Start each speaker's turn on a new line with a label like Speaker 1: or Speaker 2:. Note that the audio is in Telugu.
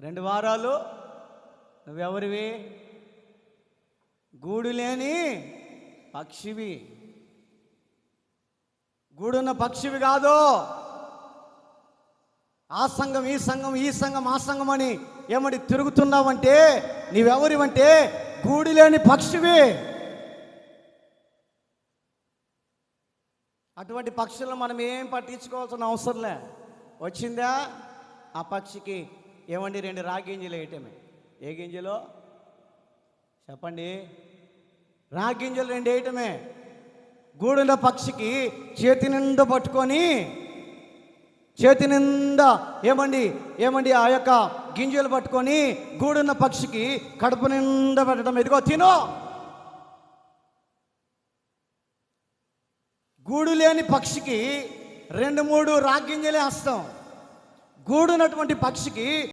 Speaker 1: రెండు వారాలు నువ్వెవరివి? గూడు లేని పక్షివి. గూడున్న పక్షివి కాదు. ఆ సంఘం ఈ సంఘం ఈ సంఘం ఆ సంఘం అని ఏమడి తిరుగుతున్నావంటే నీవెవరివంటే? గూడు లేని పక్షివి. అటువంటి పక్షులను మనం ఏం పట్టించుకోవాల్సిన అవసరంలే వచ్చిందా? ఆ పక్షికి ఏమండి రెండు రాగింజలు వేయటమే. ఏ గింజలో? చెప్పండి. రాగింజలు రెండు వేయటమే. గూడున్న పక్షికి చేతి నిండా పట్టుకొని చేతి నిండా ఏమండి ఏమండి ఆ యొక్క గింజలు పట్టుకొని గూడున్న పక్షికి కడుపు నిండా పెట్టడం. ఇదిగో తినో. గూడు లేని పక్షికి రెండు మూడు రాగింజలే వస్తాం గూడున్నటువంటి పక్షికి